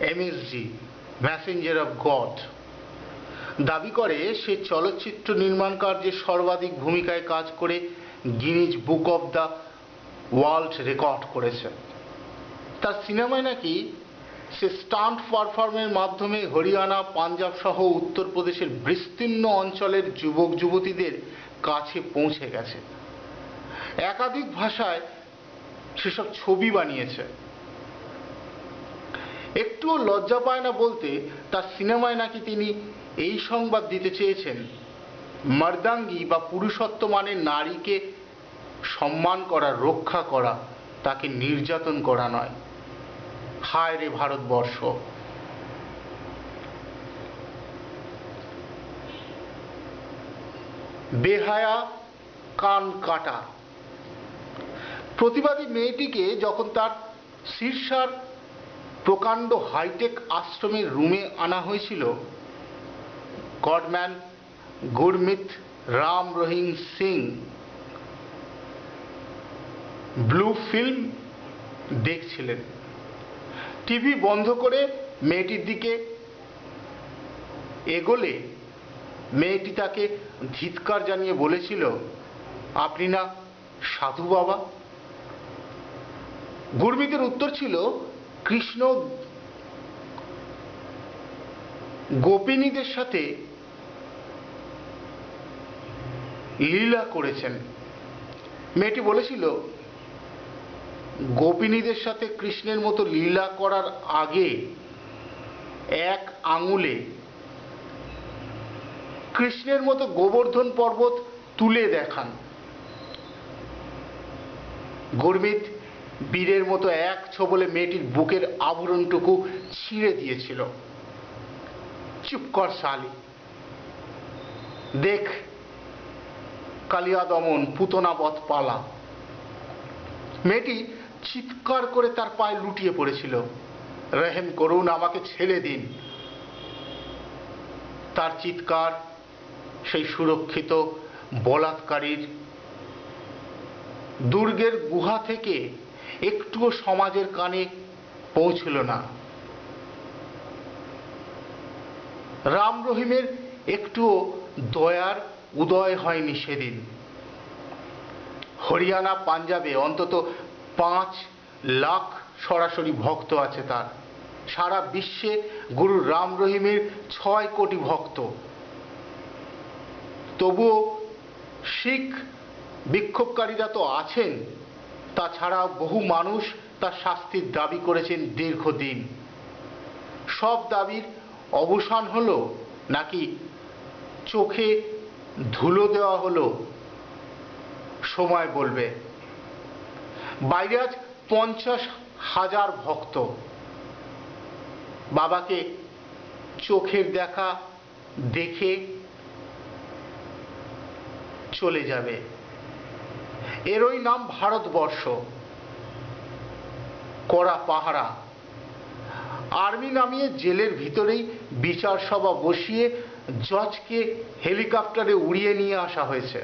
MSG messenger of god দাবি করে সে চলচ্চিত্র নির্মাণ কার্যে সর্বাধিক ভূমিকায় কাজ করে Guinness book of the world record করেছে। তার সিনেমায় নাকি সে স্টান্ট পারফর্মের মাধ্যমে হরিয়ানা, পাঞ্জাব সহ উত্তরপ্রদেশের বিস্তীর্ণ অঞ্চলের যুবক, যুবতীদের কাছে পৌঁছে গেছে। একাধিক ভাষায় সেসব ছবি বানিয়েছে। একটুও লজ্জা পায় না বলতে তার সিনেমায় নাকি তিনি এই সংবাদ দিতে চেয়েছেন। মর্দাঙ্গী বা পুরুষত্ব মানে নারীকে সম্মান করা, রক্ষা করা, তাকে নির্যাতন করা নয়। হায় রে ভারতবর্ষ। বেহায়া কান কাটা। প্রতিবাদী মেয়েটিকে যখন তার শীর্ষার প্রকাণ্ড হাইটেক আশ্রমের রুমে আনা হয়েছিল godman Gurmeet Ram Rahim Singh. Blue film দেখছিলেন। টিভি বন্ধ করে মেয়েটির দিকে এগোলে মেয়েটি তাকে ধিৎকার জানিয়ে বলেছিল, আপনি না সাধু বাবা? গুরমিতের উত্তর ছিল কৃষ্ণ গোপিনীদের সাথে লীলা করেছেন। মেয়েটি বলেছিল, গোপিনীদের সাথে কৃষ্ণের মতো লীলা করার আগে এক আঙুলে কৃষ্ণের মতো গোবর্ধন পর্বত তুলে দেখান। গর্মিত বীরের মতো এক ছোবলে মেয়েটির বুকের আবরণটুকু ছিঁড়ে দিয়েছিল। চুপ কর শালি। দেখ কালিয়া দমন পুতনাবধ পালা মেয়েটি চিৎকার করে তার পায়ে লুটিয়ে পড়েছিল। রেহেম করুন আমাকে ছেড়ে দিন। তার চিৎকার, সেই সুরক্ষিত বলাৎকারীর দুর্গের গুহা থেকে একটুও সমাজের কানে পৌঁছল না। রাম রহিমের একটুও দয়ার উদয় হয়নি সেদিন। হরিয়ানা, পাঞ্জাবে অন্তত পাঁচ লাখ সরাসরি ভক্ত আছে তার। সারা বিশ্বে গুরু রাম রহিমের ছয় কোটি ভক্ত। তবুও শিখ বিক্ষোভকারীরা তো আছেন তাছাড়া বহু মানুষ তার শাস্তির দাবি করেছেন দীর্ঘদিন। সব দাবির অবসান হলো নাকি চোখে ধুলো দেওয়া হলো? সময় বলবে। বাইরে আজ পঞ্চাশ হাজার ভক্ত। বাবাকে চোখের দেখা দেখে চলে যাবে। এরই নাম ভারতবর্ষ। কড়া পাহারা। আর্মি নামিয়ে জেলের ভিতরেই বিচার সভা বসিয়ে জজকে হেলিকপ্টারে উড়িয়ে নিয়ে আসা হয়েছে।